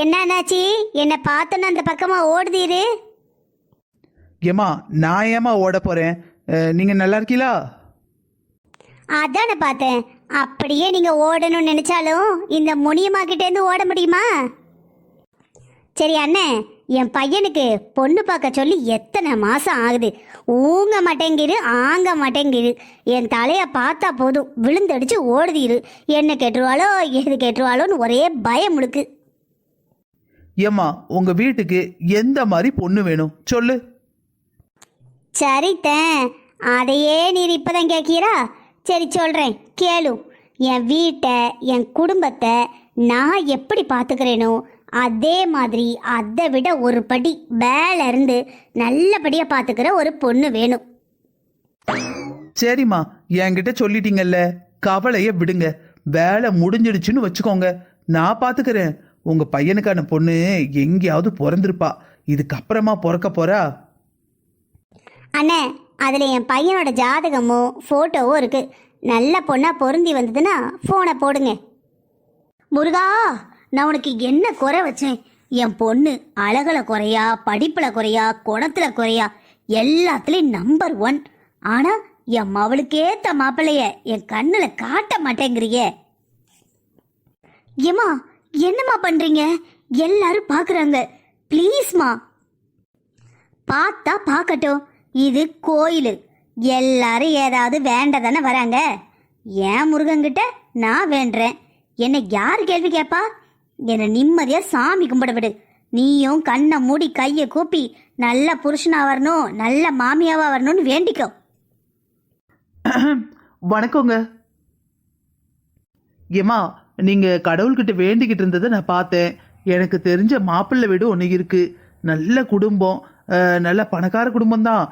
என்னாச்சு? என்னை பார்த்தோன்னு அந்த பக்கமா ஓடுதீரு. ஏம்மா நான் ஏம்மா ஓட போகிறேன் நீங்கள் நல்லா இருக்கீங்களா அதானே பார்த்தேன். அப்படியே நீங்க ஓடணும்னு நினைச்சாலும் இந்த முனியம்மா கிட்ட இருந்து ஓட முடியுமா? சரி அண்ணே என் பையனுக்கு பொண்ணு பார்க்க சொல்லி எத்தனை மாசம் ஆகுது? ஊங்க மாட்டேங்கிரு ஆங்க மாட்டேங்கிரு. என் தலைய பார்த்தா போதும். விழுந்தடிச்சு ஓடுதீரு. என்ன கேட்டுருவாளோ எது கேட்டுருவாளோன்னு ஒரே பயம் முழுக்கு ஏம்மா உங்கள் வீட்டுக்கு எந்த மாதிரி பொண்ணு வேணும்? சொல்லு. சரித்தேன் அதையே நீர் இப்பதான் கேட்கிறா? சரி சொல்றேன் கேளு. என் வீட்டை என் குடும்பத்தை நான் எப்படி பார்த்துக்கிறேனோ அதே மாதிரி அதை விட ஒரு படி மேல இருந்து நல்லபடியாக பார்த்துக்கிற ஒரு பொண்ணு வேணும். சரிம்மா என்கிட்ட சொல்லிட்டீங்கல்ல கவலையை விடுங்க. வேலை முடிஞ்சிடுச்சுன்னு வச்சுக்கோங்க. நான் பார்த்துக்கிறேன். உங்கள் பையனுக்கான பொண்ணு எங்கேயாவது பிறந்திருப்பா. இதுக்கப்புறமா பிறக்க போறா? அண்ணே அதில் என் பையனோட ஜாதகமும் ஃபோட்டோவும் இருக்கு. நல்ல பொண்ணாக பொருந்தி வந்ததுன்னா ஃபோனை போடுங்க. முருகா நான் உனக்கு என்ன குறை வச்சேன்? என் பொண்ணு அழகில் குறையா படிப்பில் குறையா குணத்துல குறையா எல்லாத்துலேயும் நம்பர் ஒன் ஆனால் என் மவளுக்கேற்ற மாப்பிள்ளைய என் கண்ணில் காட்ட மாட்டேங்கிறியே. ஏமா என்னம்மா பண்றீங்க? எல்லாரும் பாக்குறாங்க. ப்ளீஸ்மா. பார்த்தா பார்க்கட்டும் இது கோயில். எல்லாரும் ஏதாவது வேண்ட தானே வராங்க. ஏன் முருகன்கிட்ட நான் வேண்டுறேன் என்னை யார் கேள்வி கேட்பா என்னை நிம்மதியாக சாமி கும்பிட விடு. நீயும் கண்ணை மூடி கையை கூப்பி நல்ல புருஷனாக வரணும் நல்ல மாமியாவாக வரணும்னு வேண்டிக்கோ. வணக்கங்க. ஏமா நீங்கள் கடவுள்கிட்ட வேண்டிக்கிட்டு இருந்ததை நான் பார்த்தேன். எனக்கு தெரிஞ்ச மாப்பிள்ளை வீடு ஒன்று இருக்கு. நல்ல குடும்பம். நல்ல பணக்கார குடும்பம் தான்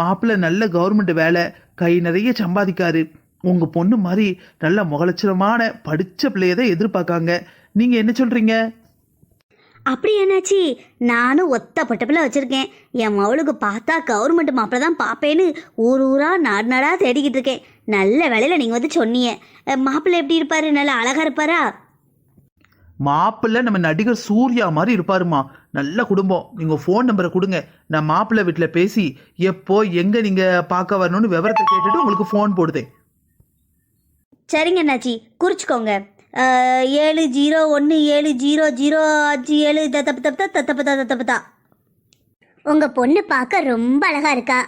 மாப்பிள்ளை நல்ல கவர்மெண்ட் வேலை. கை நிறைய சம்பாதிக்காரு. உங்கள் பொண்ணு மாதிரி நல்ல முகலட்சணமான படித்த பிள்ளைய தான் எதிர்பார்க்காங்க. நீங்கள் என்ன சொல்கிறீங்க அப்படி என்னாச்சு? நானும் ஒத்த பொட்டப்பில் வச்சிருக்கேன். என் மவளுக்கு பார்த்தா கவர்மெண்ட் மாப்பிள்ள தான் பார்ப்பேன்னு ஊர் ஊரா நாடு நாடா தேடிக்கிட்டு இருக்கேன். நல்ல வேலையில நீங்க வந்து சொன்னீங்க. மாப்பிள்ளை எப்படி இருப்பாரு? நல்ல அழகா இருப்பாரா? மாப்பிள்ளை நம்ம நடிகர் சூர்யா மாதிரி இருப்பாருமா நல்ல குடும்பம். நீங்கள் ஃபோன் நம்பரை கொடுங்க. நான் மாப்பிள்ளை வீட்டில் பேசி எப்போ எங்கே நீங்கள் பார்க்க வரணும்னு விவரத்தை கேட்டுட்டு உங்களுக்கு ஃபோன் போடுதேன். சரிங்க அண்ணாச்சி. குறிச்சிக்கோங்க. ஏழு ஜீரோ ஒன்று ஏழு ஜீரோ ஜீரோ அஞ்சு ஏழு தப்பு தப்பு தப்பு தத்தப்பதா தப்பு தான் பொண்ணு பார்க்க ரொம்ப அழகாக இருக்கா.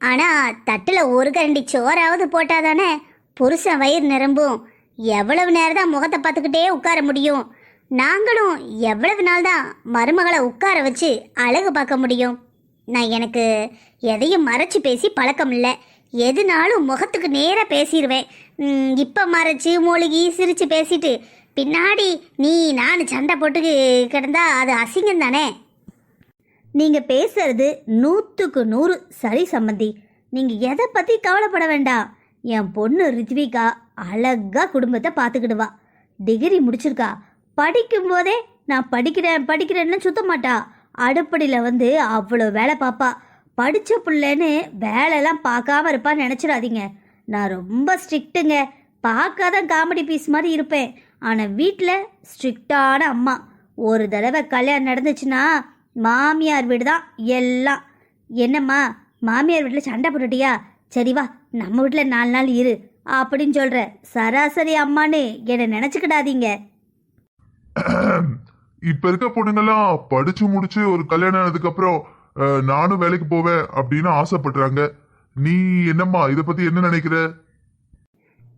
ஆனால் தட்டில் ஒரு கரண்டி சோறாவது போட்டால் தானே புருஷன் வயிறு நிரம்பும். எவ்வளவு நேரம் தான் முகத்தை பார்த்துக்கிட்டே உட்கார முடியும். நாங்களும் எவ்வளவு நாள் தான் மருமகளை உட்கார வச்சு அழகு பார்க்க முடியும். நான் எனக்கு எதையும் மறைச்சி பேசி பழக்கம் இல்லை. எதுனாலும் முகத்துக்கு நேராக பேசிடுவேன் இப்போ மறைச்சு மூழ்கி சிரித்து பேசிட்டு பின்னாடி நீ நான் சண்டை போட்டு கிடந்தா அது அசிங்கம் தானே? நீங்கள் பேசுறது நூற்றுக்கு நூறு சரி சம்மந்தி நீங்கள் எதை பற்றி கவலைப்பட வேண்டாம். என் பொண்ணு ரித்விகா அழகா குடும்பத்தை பார்த்துக்கிடுவா டிகிரி முடிச்சிருக்கா. படிக்கும் போதே நான் படிக்கிறேன் படிக்கிறேன்னு சுத்த மாட்டா அடுப்படியில் வந்து அவ்வளோ வேலை பார்ப்பா படித்த பிள்ளைன்னு வேலையெல்லாம் பார்க்காம இருப்பான்னு நினச்சிடாதீங்க. நான் ரொம்ப ஸ்ட்ரிக்ட்டுங்க. பார்க்காத காமெடி பீஸ் மாதிரி இருப்பேன். ஆனால் வீட்டில் ஸ்ட்ரிக்டான அம்மா. ஒரு தடவை கல்யாணம் நடந்துச்சுன்னா மாமியார் வீடு தான் எல்லாம். என்னம்மா மாமியார் வீட்டில் சண்டை போட்டுட்டியா? சரி வா நம்ம வீட்டில் நாலு நாள் இரு அப்படின்னு சொல்கிற சராசரி அம்மான்னு என்னை நினச்சிக்கிடாதீங்க. இப்போ இருக்க பொண்ணுங்கெல்லாம் படிச்சு முடிச்சு ஒரு கல்யாணம் ஆனதுக்கு அப்புறம் நானும் வேலைக்கு போவேன் அப்படின்னு ஆசைப்படுறாங்க. நீ என்னம்மா இத பத்தி என்ன நினைக்கிற?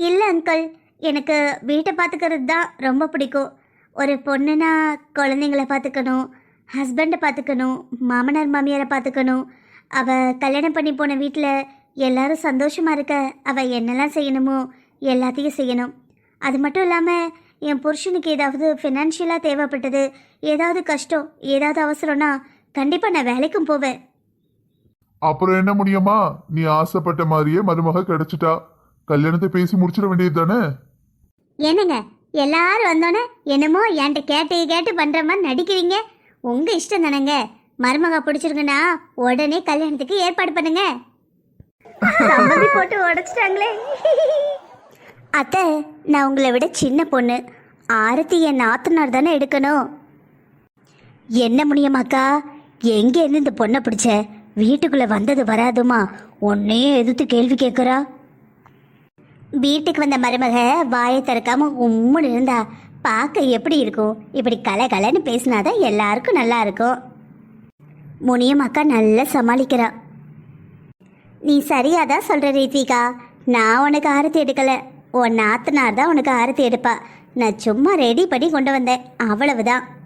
இல்லை அங்கிள் எனக்கு வீட்டை பார்த்துக்கிறது தான் ரொம்ப பிடிக்கும். ஒரு பொண்ணுனா குழந்தைங்கள பார்த்துக்கணும் ஹஸ்பண்டை பார்த்துக்கணும் மாமனார் மாமியாரை பார்த்துக்கணும். அவள் கல்யாணம் பண்ணி போன வீட்டில் எல்லாரும் சந்தோஷமாக இருக்க அவள் என்னெல்லாம் செய்யணுமோ எல்லாத்தையும் செய்யணும். அது மட்டும் இல்லாமல் என் புருஷனுக்கு ஏதாவது ஃபினான்ஷியலாக தேவைப்பட்டது ஏதாவது கஷ்டம் ஏதாவது அவசரம்னா கண்டிப்பாக நான் வேலைக்கும் போவேன். அப்புறம் என்ன முடியுமா? நீ ஆசைப்பட்ட மாதிரியே மருமக கிடைச்சிட்டா. கல்யாணத்தை பேசி முடிச்சிட வேண்டியது தானே? என்னங்க? எல்லாரும் வந்தோன்னே என்னமோ என்கிட்ட கேட்டு கேட்டு பண்ற மாதிரி நடிக்கிறீங்க. உங்க இஷ்டம் தானேங்க. மருமக பிடிச்சிருக்குன்னா உடனே கல்யாணத்துக்கு ஏற்பாடு பண்ணுங்க. சம்மதி போட்டு உடைச்சிட்டாங்களே. அத்தை நான் உங்களை விட சின்ன பொண்ணு. ஆரத்தி என் நாத்தனார் தானே எடுக்கணும். என்ன முடியுமாக்கா? எங்கேருந்து இந்த பொண்ணை பிடிச்ச? வீட்டுக்குள்ளே வந்தது வராதுமா. உன்னையே எதிர்த்து கேள்வி கேட்குறா வீட்டுக்கு வந்த மருமக வாயை திறக்காம உம்முன்னு இருந்தா பார்க்க எப்படி இருக்கும்? இப்படி கலை கலைன்னு பேசினாதான் எல்லாருக்கும் நல்லா இருக்கும். முனியம் அக்கா நல்லா சமாளிக்கிறா. நீ சரியாக தான் சொல்கிற ரீதிகா நான் உனக்கு ஆரத்தி எடுக்கலை. உன் நாத்தனார் தான் உனக்கு ஆரத்தி எடுப்பா. நான் சும்மா ரெடி பண்ணி கொண்டு வந்தேன். அவ்வளவுதான்.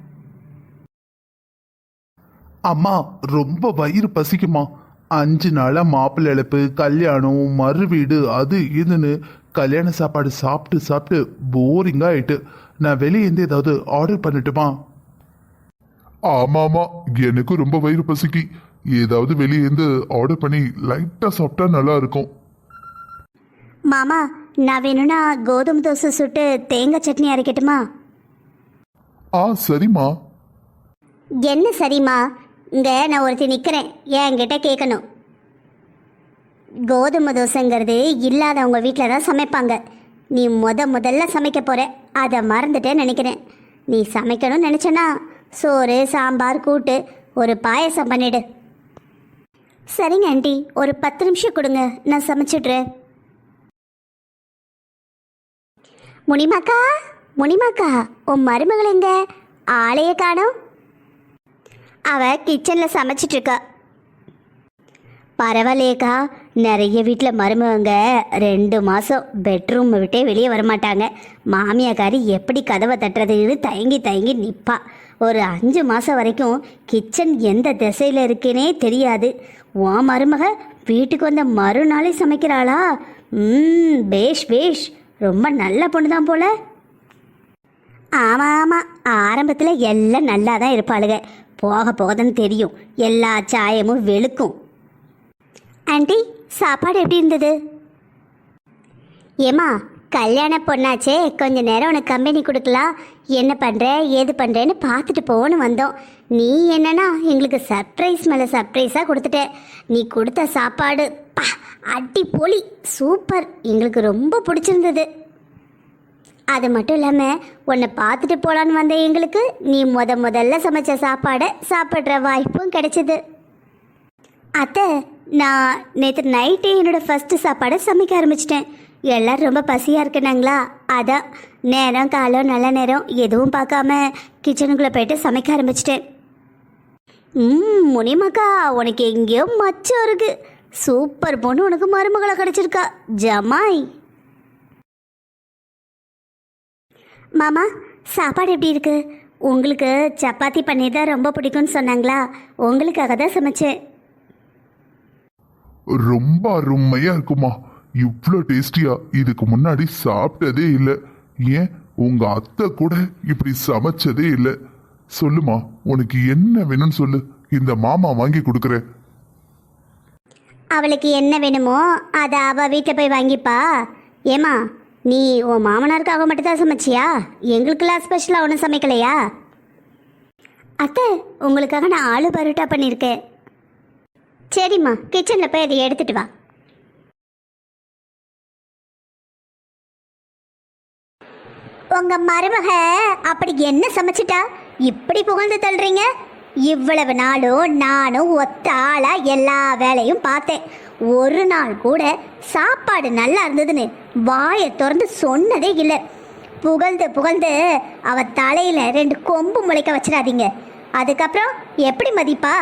அம்மா ரொம்ப வயிறு பசிக்குமா? அஞ்சு நாளா மாப்பிள்ளை இழப்பு கல்யாணம் மறு வீடு அது இதுன்னு கல்யாண சாப்பாடு சாப்பிட்டு சாப்பிட்டு போரிங்கா ஆயிட்டு. நான் வெளியே இருந்து ஏதாவது ஆர்டர் பண்ணட்டுமா? ஆமா ஆமா எனக்கு ரொம்ப வயிறு பசிக்கு. ஏதாவது வெளியே இருந்து ஆர்டர் பண்ணி லைட்டா சாப்பிட்டா நல்லா இருக்கும். மாமா நான் வேணும்னா கோதுமை தோசை சுட்டு தேங்காய் சட்னி அரைக்கட்டுமா? ஆ சரிம்மா. என்ன சரிம்மா? இங்கே நான் ஒருத்தி நிற்கிறேன் என்கிட்ட கேட்கணும் கோதுமை தோசைங்கிறது இல்லாதவங்க வீட்டில் தான் சமைப்பாங்க. நீ முத முதல்ல சமைக்க போகிற அதை மறந்துட்டே நினைக்கிறேன். நீ சமைக்கணும்னு நினச்சனா சோறு சாம்பார் கூட்டு ஒரு பாயசம் பண்ணிடு. சரிங்க ஆண்டி ஒரு பத்து நிமிஷம் கொடுங்க. நான் சமைச்சிட்றேன். முனிமாக்கா முனிமாக்கா உன் மருமகள் எங்க? ஆளையே காணோம். அவ கிச்சனில் சமைச்சிட்டு இருக்கா பரவாயில்லையேக்கா நிறைய வீட்டில் மருமகங்க. ரெண்டு மாதம் பெட்ரூம் விட்டே வெளியே வரமாட்டாங்க. மாமியாக்காரி எப்படி கதவை தட்டுறதுன்னு தயங்கி தயங்கி நிற்பா ஒரு அஞ்சு மாதம் வரைக்கும் கிச்சன் எந்த திசையில் இருக்குன்னே தெரியாது. உன் மருமக வீட்டுக்கு வந்த மறுநாளே சமைக்கிறாளா? ம் பேஷ் பேஷ். ரொம்ப நல்ல பொண்ணு தான் போல. ஆமாம் ஆமாம் ஆரம்பத்தில் எல்லாம் நல்லா தான் இருப்பாளுங்க. போக போக தான் தெரியும். எல்லா சாயமும் வெளுக்கும். ஆண்டி சாப்பாடு எப்படி இருந்தது? ஏமா கல்யாண பொண்ணாச்சே கொஞ்ச நேரம் உனக்கு கம்பெனி கொடுக்கலாம். என்ன பண்ணுற ஏது பண்ணுறேன்னு பார்த்துட்டு போன்னு வந்தோம். நீ என்னன்னா எங்களுக்கு சர்ப்ரைஸ் மேலே சர்ப்ரைஸாக கொடுத்துட்ட. நீ கொடுத்த சாப்பாடு பா பொலி சூப்பர் எங்களுக்கு ரொம்ப பிடிச்சிருந்தது. அது மட்டும் இல்லாமல் உன்னை பார்த்துட்டு போகலான்னு வந்த எங்களுக்கு நீ முத முதல்ல சமைச்ச சாப்பாடை சாப்பிட்ற வாய்ப்பும் கிடைச்சிது. அத்தை நான் நேற்று நைட்டே என்னோட ஃபஸ்ட்டு சாப்பாடை சமைக்க ஆரம்பிச்சிட்டேன். எல்லாரும் ரொம்ப பசியாக இருக்கனாங்களா? அதான் நேரம் காலம் நல்ல நேரம் எதுவும் பார்க்காம கிச்சனுக்குள்ளே போயிட்டு சமைக்க ஆரம்பிச்சிட்டேன். ம் முனிமக்கா உனக்கு எங்கேயோ மச்சம் இருக்குது சூப்பர் பொண்ணு உனக்கு மருமகளை கிடச்சிருக்கா. ஜமாய். மாமா சாப்பாடு எப்படி இருக்கு? உங்களுக்கு சப்பாத்தி பன்னீர் தான் ரொம்ப பிடிக்கும்னு சொன்னாங்களா? உங்களுக்காக தான் சமைச்சேன். ரொம்ப அருமையா இருக்குமா. இவ்வளோ டேஸ்டியா. இதுக்கு முன்னாடி சாப்பிட்டதே இல்லை. ஏன்? உங்க அத்தை கூட இப்படி சமைச்சதே இல்லை. சொல்லுமா உனக்கு என்ன வேணும்னு சொல்லு. இந்த மாமா வாங்கி கொடுக்குறேன். அவளுக்கு என்ன வேணுமோ அதை அவள் வீட்டில் போய் வாங்கிப்பா. ஏமா நீ உன் மாமனாருக்காக மட்டும்தான் சமைச்சியா? எங்களுக்கெல்லாம் ஸ்பெஷலாக ஒன்றும் சமைக்கலையா? அத்தை உங்களுக்காக நான் ஆளு பரோட்டா பண்ணியிருக்கேன் சரிம்மா கிச்சனில் போய் அதை எடுத்துட்டு வா. உங்கள் மருமக அப்படி என்ன சமைச்சிட்டா? இப்படி புகழ்ந்து தள்ளுறீங்க? இவ்வளவு நாளும் நானும் ஒத்த ஆளாக எல்லா வேலையும் பார்த்தேன். ஒரு நாள் கூட சாப்பாடு நல்லா இருந்ததுன்னு வாயை திறந்து சொன்னதே இல்லை. புகழ்ந்து புகழ்ந்து அவ தலையில ரெண்டு கொம்பு முளைக்க வச்சிடாதீங்க. அதுக்கப்புறம் எப்படி மதிப்பா?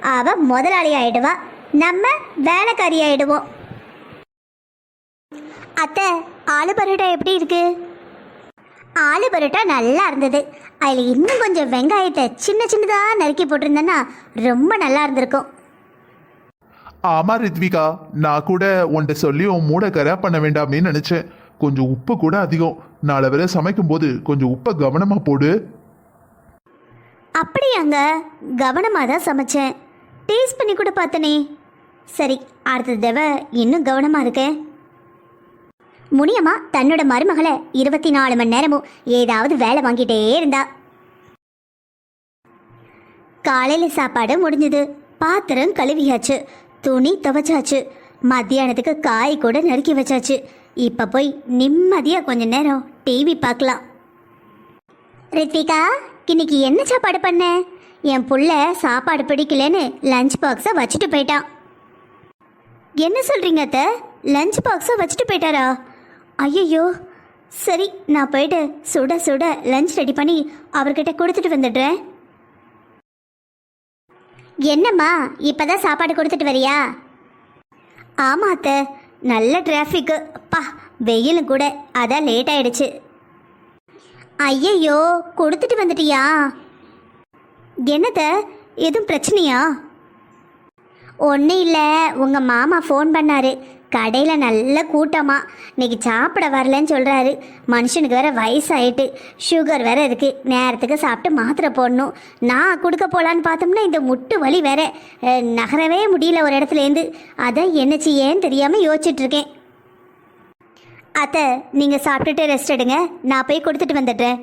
அவ முதலாளி ஆயிடுவா. நம்ம வேலைக்காரி ஆயிடுவோம். அத்தை ஆலு பரோட்டா எப்படி இருக்கு? ஆலு பரோட்டா நல்லா இருந்தது. அதில் இன்னும் கொஞ்சம் வெங்காயத்தை சின்ன சின்னதாக நறுக்கி போட்டிருந்தேன்னா ரொம்ப நல்லா இருந்திருக்கும். ஆமா ரித்விகா. நான் கூட உன்கிட்ட சொல்லி உன் மூட கரை பண்ண வேண்டாமேன்னு நினைச்சேன். கொஞ்சம் உப்பு கூட அதிகம். நாளை வரை சமைக்கும் போது கொஞ்சம் உப்பை கவனமா போடு. அப்படியாங்க. கவனமாக தான் சமைச்சேன். டேஸ்ட் பண்ணி கூட பார்த்தனே. சரி அடுத்த தடவை இன்னும் கவனமாக இருக்கேன் முனியம்மா தன்னோட மருமகளை இருபத்தி நாலு மணி நேரமும் ஏதாவது வேலை வாங்கிட்டே இருந்தா. காலையில் சாப்பாடு முடிஞ்சது. பாத்திரம் கழுவியாச்சு. துணி துவைச்சாச்சு. மத்தியானத்துக்கு காய் கூட நறுக்கி வச்சாச்சு. இப்போ போய் நிம்மதியாக கொஞ்ச நேரம் டிவி பார்க்கலாம். ரித்திகா இன்னைக்கு என்ன சாப்பாடு பண்ண? என் புள்ள சாப்பாடு பிடிக்கலன்னு லஞ்ச் பாக்ஸை வச்சுட்டு போயிட்டான். என்ன சொல்றீங்க அத்த? லஞ்ச் பாக்ஸை வச்சுட்டு போயிட்டாரா? ஐயோ சரி நான் போயிட்டு சுட சுட லஞ்ச் ரெடி பண்ணி அவர்கிட்ட கொடுத்துட்டு வந்துடுறேன். என்னம்மா இப்போதான் சாப்பாடு கொடுத்துட்டு வரியா? ஆமாம் அத்தை. நல்ல டிராஃபிக்கு அப்பா வெயிலும் கூட. அதான் லேட் ஆயிடுச்சு. ஐயையோ கொடுத்துட்டு வந்துட்டியா? என்னத்த? எதுவும் பிரச்சனையா? ஒன்றும் இல்லை. உங்கள் மாமா ஃபோன் பண்ணாரு. கடையில் நல்ல கூட்டமாக இன்னைக்கு சாப்பிட வரலன்னு சொல்கிறாரு மனுஷனுக்கு வேற வயசாயிட்டு. சுகர் வேறு இருக்குது நேரத்துக்கு சாப்பிட்டு மாத்திரை போடணும். நான் கொடுக்க போகலான்னு பார்த்தோம்னா இந்த முட்டு வலி வேற. நகரவே முடியல ஒரு இடத்துலேருந்து அதான் என்னச்சு ஏன்னு தெரியாமல் யோசிச்சுட்ருக்கேன் அத்தை நீங்கள் சாப்பிட்டுட்டு ரெஸ்ட் எடுங்க. நான் போய் கொடுத்துட்டு வந்துடுறேன்.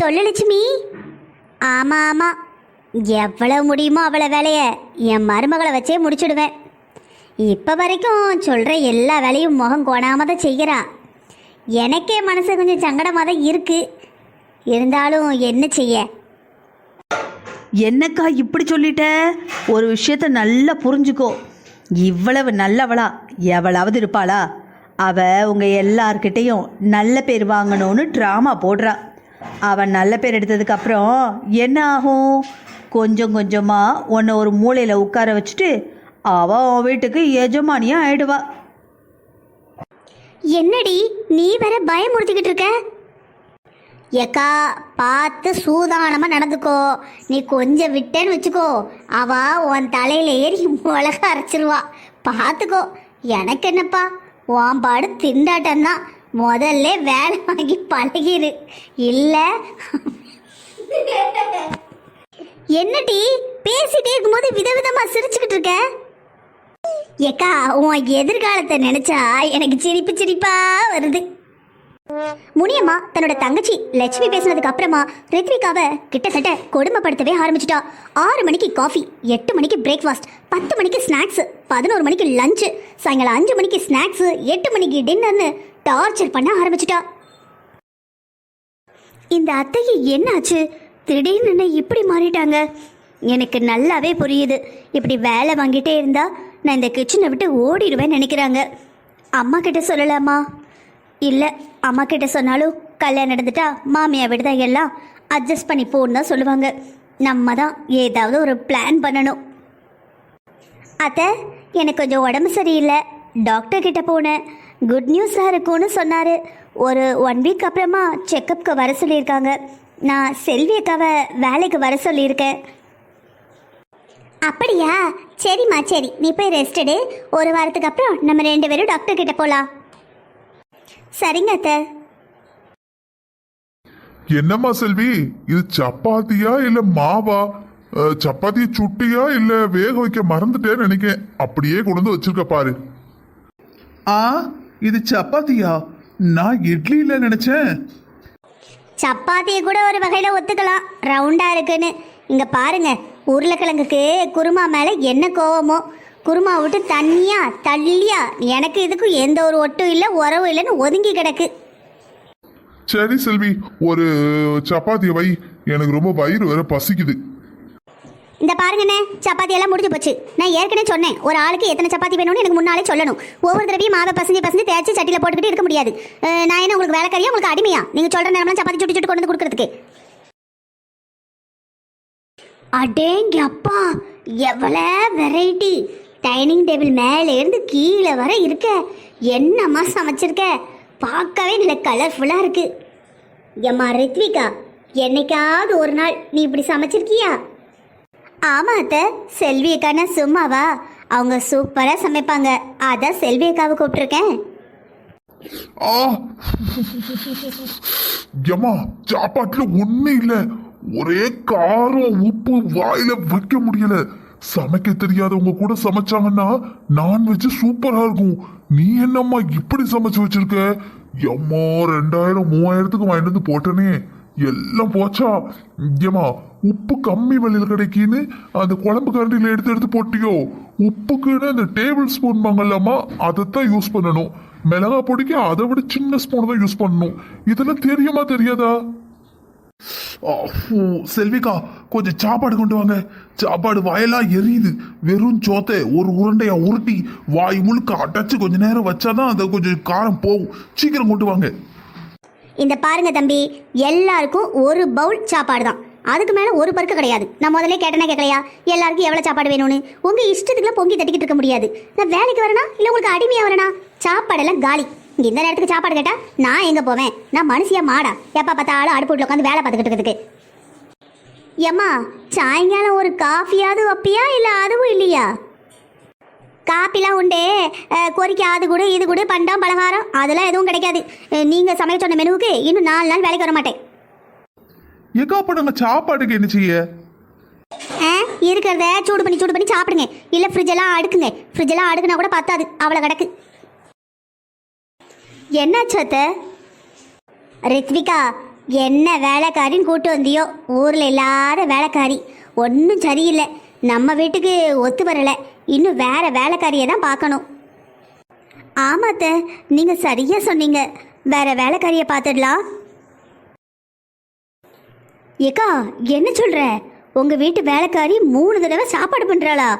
சொல்லு லட்சுமி. ஆமாம் ஆமாம் எவ்வளவு முடியுமோ அவ்வளோ வேலையை என் மருமகளை வச்சே முடிச்சுடுவேன். இப்போ வரைக்கும் சொல்கிற எல்லா வேலையும் முகம் கோணாமல் தான் செய்கிறா. எனக்கே மனசு கொஞ்சம் சங்கடமாக தான் இருக்குது இருந்தாலும் என்ன செய்ய? என்னக்கா இப்படி சொல்லிட்ட? ஒரு விஷயத்த நல்லா புரிஞ்சுக்கோ. இவ்வளவு நல்லவளா எவளாவது இருப்பாளா? அவ உங்கள் எல்லார்கிட்டேயும் நல்ல பேர் வாங்கணும்னு ட்ராமா போடுறா. அவன் நல்ல பேர் எடுத்ததுக்கப்புறம் என்ன ஆகும்? கொஞ்சம் கொஞ்சமாக உன்னை ஒரு மூளையில் உட்கார வச்சுட்டு அவள் உன் வீட்டுக்கு எஜமானியா ஆயிடுவா. என்னடி நீ வேற பயமுறுத்திக்கிட்டு இருக்க? ஏக்கா பார்த்து சூதானமாக நடந்துக்கோ. நீ கொஞ்சம் விட்டேன்னு வச்சுக்கோ. அவ உன் தலையில் ஏறி மிளக அரைச்சிருவா. பார்த்துக்கோ எனக்கு என்னப்பா? உன் பாடு திண்டாட்டம் தான் முதல்ல வேலை வாங்கி பழகிரு. இல்லை என்னடி? பேசிட்டே இருக்கும்போது விதவிதமா சிரிச்சுக்கிட்டு இருக்க? ஏக்கா உன் எதிர்காலத்தை நினைச்சா எனக்கு சிரிப்பு சிரிப்பா வருது. முனியம்மா தன்னோட தங்கச்சி லட்சுமி பேசினதுக்கு அப்புறமா ரித்விகாவை கிட்டத்தட்ட கொடுமைப்படுத்தவே ஆரம்பிச்சிட்டா. ஆறு மணிக்கு காஃபி எட்டு மணிக்கு பிரேக்ஃபாஸ்ட் பத்து மணிக்கு ஸ்நாக்ஸ் பதினோரு மணிக்கு லஞ்சு சாயங்காலம் அஞ்சு மணிக்கு ஸ்நாக்ஸ் எட்டு மணிக்கு டின்னர்னு டார்ச்சர் பண்ண ஆரம்பிச்சிட்டா. இந்த அத்தைக்கு என்னாச்சு? திடீர்னு என்ன இப்படி மாறிட்டாங்க. எனக்கு நல்லாவே புரியுது. இப்படி வேலை வாங்கிட்டே இருந்தா நான் இந்த கிச்சனை விட்டு ஓடிடுவேன் நினைக்கிறாங்க. அம்மா கிட்ட சொல்லலாமா? இல்லை அம்மா கிட்ட சொன்னாலும் கல்யாணம் நடந்துட்டா மாமியா விடுதா எல்லாம் அட்ஜஸ்ட் பண்ணி போன்னு தான் சொல்லுவாங்க. நம்ம தான் ஏதாவது ஒரு பிளான் பண்ணணும். அத்தை எனக்கு கொஞ்சம் உடம்பு சரியில்லை. டாக்டர் கிட்ட போனேன். குட் நியூஸாக இருக்கும்னு சொன்னார். ஒரு ஒன் வீக் அப்புறமா செக்கப்க்கு வர சொல்லியிருக்காங்க. நான் செல்வி அக்காவை வேலைக்கு வர சொல்லியிருக்கேன். அப்படியா? சரிம்மா சரி. நீ போய் ரெஸ்ட் எடு. ஒரு வாரத்துக்கு அப்புறம் நம்ம ரெண்டு பேரும் டாக்டர் கிட்ட போகலாம் சரிங்க அத்தை. என்னம்மா செல்வி? இது சப்பாத்தியா இல்ல மாவா? அஹ், சப்பாத்தியை சுட்டியா இல்ல வேக வைக்க மறந்துட்டேன்னு நினைக்கிறேன் அப்படியே கொண்டு வந்து வச்சிருக்க பாரு. ஆ இது சப்பாத்தியா? நான் இட்லியில் நினச்சேன். சப்பாத்தியை கூட ஒரு வகையில் ஒத்துக்கலாம். ரவுண்டாக இருக்குன்னு. இங்கே பாருங்க உருளைக்கிழங்குக்கு குருமா மேலே என்ன கோவமோ? குருமா விட்டு தண்ணியா தள்ளியா? எனக்கு இதுக்கும் எந்த ஒரு ஒட்டும் இல்லை உறவும் இல்லைன்னு ஒதுங்கி கிடக்கு. சரி செல்வி ஒரு சப்பாத்தி வை. எனக்கு ரொம்ப வயிறு வேற பசிக்குது. இந்த பாருங்கண்ணே சப்பாத்தி எல்லாம் முடிஞ்சு போச்சு. நான் ஏற்கனவே சொன்னேன் ஒரு ஆளுக்கு எத்தனை சப்பாத்தி வேணும்னு எனக்கு முன்னாலே சொல்லணும். ஒவ்வொரு தடவையும் மாவை பசஞ்சு பசஞ்சு தேய்ச்சி சட்டியில் போட்டுக்கிட்டு இருக்க முடியாது. நான் என்ன உங்களுக்கு வேலைக்காரியா உங்களுக்கு அடிமையா? நீங்கள் சொல்கிற நேரம்லாம் சப்பாத்தி சுட்டு சுட்டு கொண்டு வந்து கொடுக்குறதுக்கு. அடேங்க அப்பா எவ்வளோ வெரைட்டி டைனிங் டேபிள் மேலே இருந்து கீழே வர இருக்க. என்னம்மா சமைச்சிருக்க? பார்க்கவே நல்ல கலர்ஃபுல்லாக இருக்குது எம்மா ரித்விகா என்னைக்காவது ஒரு நாள் நீ இப்படி சமைச்சிருக்கியா? ஆமா அத்தை செல்வி அக்கானா சும்மாவா? அவங்க சூப்பரா சமைப்பாங்க. அதான் செல்வி அக்காவை கூப்பிட்டுருக்கேன். ஆ. ஏம்மா சாப்பாட்டுல ஒண்ணு இல்ல. ஒரே காரம் உப்பு வாயில வைக்க முடியல. சமைக்க தெரியாதவங்க கூட சமைச்சாங்கன்னா நான்வெஜ் சூப்பரா இருக்கும். நீ என்னம்மா இப்படி சமைச்சு வச்சிருக்க? எம்மா ரெண்டாயிரம் மூவாயிரத்துக்கு வாங்கிட்டு வந்து போட்டனே. எல்லாம் போச்சா? ஏம்மா உப்பு கம்மி விலையில் கிடைக்கின்னு அந்த குழம்பு கரண்டியில் எடுத்து எடுத்து போட்டியோ? உப்புக்குன்னு அந்த டேபிள் ஸ்பூன் வாங்கலாமா? தான் யூஸ் பண்ணணும். மிளகா பொடிக்கு அதை விட சின்ன ஸ்பூன் தான் யூஸ் பண்ணணும். இதெல்லாம் தெரியுமா தெரியாதா? செல்விகா கொஞ்சம் சாப்பாடு கொண்டு வாங்க. சாப்பாடு வாயெல்லாம் எரியுது. வெறும் சோத்தை ஒரு உருண்டையா உருட்டி வாய் முழுக்க அடைச்சு கொஞ்ச நேரம் வச்சாதான் அதை கொஞ்சம் காரம் போகும். சீக்கிரம் கொண்டு வாங்க. இந்த பாருங்க தம்பி எல்லாருக்கும் ஒரு பவுல் சாப்பாடு தான் அதுக்கு மேலே ஒரு பருக்கு கிடையாது. நான் முதல்ல கேட்டேனா கேட்கலையா எல்லாருக்கும் எவ்வளோ சாப்பாடு வேணும்னு? உங்கள் இஷ்டத்துக்குலாம் பொங்கி தட்டிக்கிட்டு இருக்க முடியாது. நான் வேலைக்கு வரேனா? இல்லை உங்களுக்கு அடிமையாக வரனா? சாப்பாடெல்லாம் காலி. இந்த நேரத்துக்கு சாப்பாடு கேட்டால் நான் எங்கே போவேன்? நான் மனுஷியா மாடா. எப்போ பார்த்தாலும் அடுப்பு வீட்டில் உட்காந்து வேலை பார்த்துக்கிட்டு இருக்கிறதுக்கு. ஏம்மா சாயங்காலம் ஒரு காஃபியாவது வைப்பியா? இல்லை அதுவும் இல்லையா? காப்பிலாம் உண்டு அஹ், கொறிக்கை அது கூட இது கூட பண்டம் பலகாரம் அதெல்லாம் எதுவும் கிடைக்காது. அஹ், நீங்க சமையல் சொன்ன மெனுவுக்கு இன்னும் நாலு நாள் வேலைக்கு வர மாட்டேன் எக்கா அப்ப நாங்க சாப்பாடுக்கு என்ன செய்ய? இருக்கிறத சூடு பண்ணி சூடு பண்ணி சாப்பிடுங்க. இல்லை ஃப்ரிட்ஜ் எல்லாம் அடுக்குங்க. ஃப்ரிட்ஜ் எல்லாம் அடுக்குனா கூட பத்தாது. அவ்வளோ கிடக்கு. என்னாச்சு அத்தை ரித்விகா என்ன வேலைக்காரின்னு கூட்டு வந்தியோ? ஊரில் இல்லாத வேலைக்காரி. ஒன்றும் சரியில்லை. நம்ம வீட்டுக்கு ஒத்து வரல. இன்னும் வேற வேலைக்காரியை தான் பார்க்கணும். ஆமாத்த நீங்கள் சரியாக சொன்னீங்க. வேற வேலைக்காரியை பார்த்துடலாம். ஏக்கா என்ன சொல்ற? உங்க வீட்டு வேலைக்காரி மூணு தடவை சாப்பாடு பண்றாளா?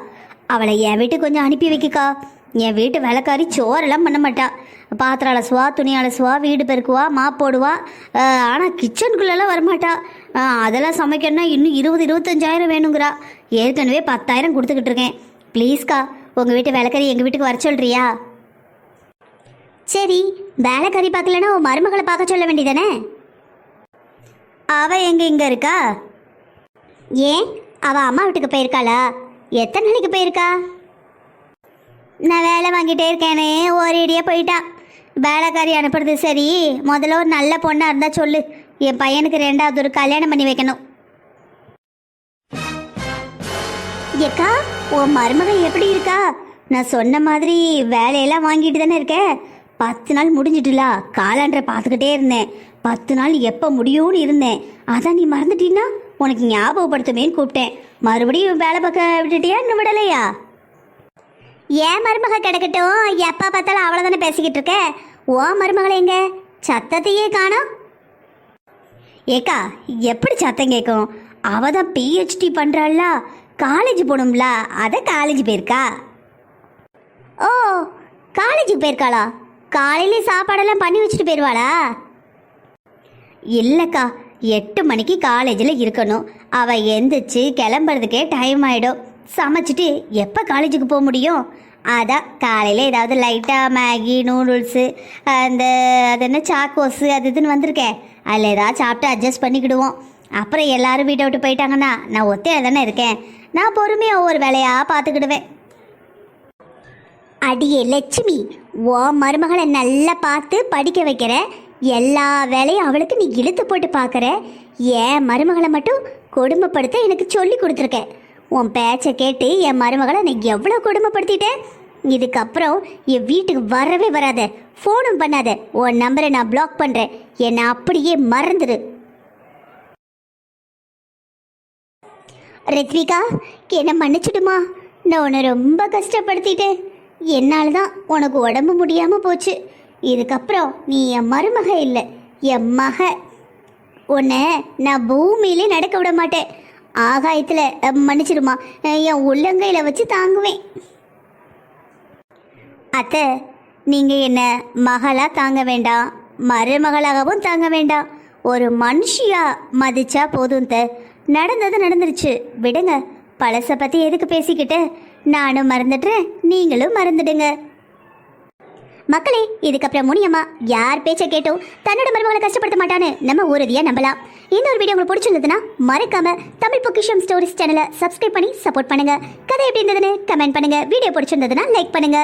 அவளை என் வீட்டுக்கு கொஞ்சம் அனுப்பி வைக்கக்கா. என் வீட்டு வேலைக்காரி சோறெல்லாம் பண்ண மாட்டா. பாத்திரம் அலசுவா துணி அலசுவா வீடு பெருக்குவா மா போடுவா. ஆனால் கிச்சனுக்குள்ளெல்லாம் வரமாட்டா. அதெல்லாம் சமைக்கணும்னா இன்னும் இருபது இருபத்தஞ்சாயிரம் வேணுங்கிறா. ஏற்கனவே பத்தாயிரம் கொடுத்துக்கிட்டு இருக்கேன். ப்ளீஸ்க்கா உங்கள் வீட்டு வேலைக்காரி எங்கள் வீட்டுக்கு வர சொல்கிறியா சரி வேலைக்காரி பார்க்கலன்னா உன் மருமகளை பார்க்க சொல்ல வேண்டியதானே? அவள் எங்கே இங்கே இருக்கா? ஏன் அவள் அம்மா வீட்டுக்கு போயிருக்காளா? எத்தனை நாளைக்கு போயிருக்கா? நான் வேலை வாங்கிட்டே இருக்கேனே ஒரேடியா போயிட்டான் வேலைக்காரி அனுப்புறது சரி முதல்ல ஒரு நல்ல பொண்ணாக இருந்தால் சொல்லு. என் பையனுக்கு ரெண்டாவது ஒரு கல்யாணம் பண்ணி வைக்கணும். ஏக்கா உன் மருமக எப்படி இருக்கா? நான் சொன்ன மாதிரி வேலையெல்லாம் வாங்கிட்டு தானே இருக்கேன் பத்து நாள் முடிஞ்சிட்டுலா காலாண்டரை பார்த்துக்கிட்டே இருந்தேன். பத்து நாள் எப்போ முடியும்னு இருந்தேன். அதான் நீ மறந்துட்டீன்னா உனக்கு ஞாபகப்படுத்துமேன்னு கூப்பிட்டேன். மறுபடியும் வேலை பார்க்க விட்டுட்டியா இன்னும் விடலையா? ஏன் மருமக கிடக்கட்டும்? எப்போ பார்த்தாலும் அவ்வளோதானே பேசிக்கிட்டு இருக்க? ஓ மருமகளை எங்க? சத்தத்தையே காணோம் ஏக்கா எப்படி சத்தம் கேட்கும்? அவ தான் பிஹெச்டி பண்ணுறாள்ல காலேஜ் போகணும்ல? அதை காலேஜ் போயிருக்கா? ஓ காலேஜுக்கு போயிருக்காளா? காலையிலே சாப்பாடெல்லாம் பண்ணி வச்சுட்டு போயிடுவாளா இல்லைக்கா எட்டு மணிக்கு காலேஜில் இருக்கணும். அவள் எந்திரிச்சு கிளம்புறதுக்கே டைம் ஆகிடும் சமைச்சிட்டு எப்போ காலேஜுக்கு போக முடியும்? அதான் காலையில் ஏதாவது லைட்டாக மேகி நூடுல்ஸு அந்த அது என்ன சாக்கோஸு அது இதுன்னு வந்திருக்கேன் அதில் ஏதாவது சாப்பிட்டு அட்ஜஸ்ட் பண்ணிக்கிடுவோம். அப்புறம் எல்லாரும் வீட்டை விட்டு போயிட்டாங்கன்னா நான் ஒத்தையாக தானே இருக்கேன். நான் பொறுமையாக ஒவ்வொரு வேலையாக பார்த்துக்கிடுவேன். அடியே லட்சுமி ஓ மருமகளை நல்லா பார்த்து படிக்க வைக்கிற எல்லா வேலையும் அவளுக்கு நீ இழுத்து போட்டு பார்க்குற. என் மருமகளை மட்டும் கொடுமைப்படுத்த எனக்கு சொல்லி கொடுத்துருக்க. உன் பேச்சை கேட்டு என் மருமகளை நான் எவ்வளோ கொடுமைப்படுத்திட்டேன்? இதுக்கப்புறம் என் வீட்டுக்கு வரவே வராத. ஃபோனும் பண்ணாத. உன் நம்பரை நான் பிளாக் பண்ணுறேன் என்னை அப்படியே மறந்துடு. ரித்விகா என்னை மன்னிச்சிடுமா? நான் உன்னை ரொம்ப கஷ்டப்படுத்திட்டேன். என்னால் தான் உனக்கு உடம்பு முடியாமல் போச்சு. இதுக்கப்புறம் நீ என் மருமக இல்லை என் மக. உன்னை நான் பூமியிலே நடக்க விட மாட்டேன். ஆகாயத்தில் மன்னிச்சிடுமா? என் உள்ளங்கையில் வச்சு தாங்குவேன். அத்தை நீங்கள் என்ன மகளாக தாங்க வேண்டாம்? மருமகளாகவும் தாங்க வேண்டாம். ஒரு மனுஷியாக மதிச்சா போதும் த நடந்தது நடந்துருச்சு. விடுங்க பழசை பற்றி எதுக்கு பேசிக்கிட்டு? நானும் மறந்துடுறேன் நீங்களும் மறந்துடுங்க. மக்களே இதுக்கப்புறம் முனியம்மா யார் பேச்சை கேட்டோம் தன்னோட மருமகளை கஷ்டப்படுத்த மாட்டான்னு நம்ம உறுதியாக நம்பலாம். இந்த ஒரு வீடியோ உங்களுக்கு பிடிச்சிருந்ததுன்னா மறக்காம தமிழ் பொக்கிஷம் ஸ்டோரிஸ் சேனலை சப்ஸ்கிரைப் பண்ணி சப்போர்ட் பண்ணுங்க. கதை எப்படி இருந்ததுன்னு கமெண்ட் பண்ணுங்க. வீடியோ பிடிச்சிருந்ததுன்னா லைக் பண்ணுங்க.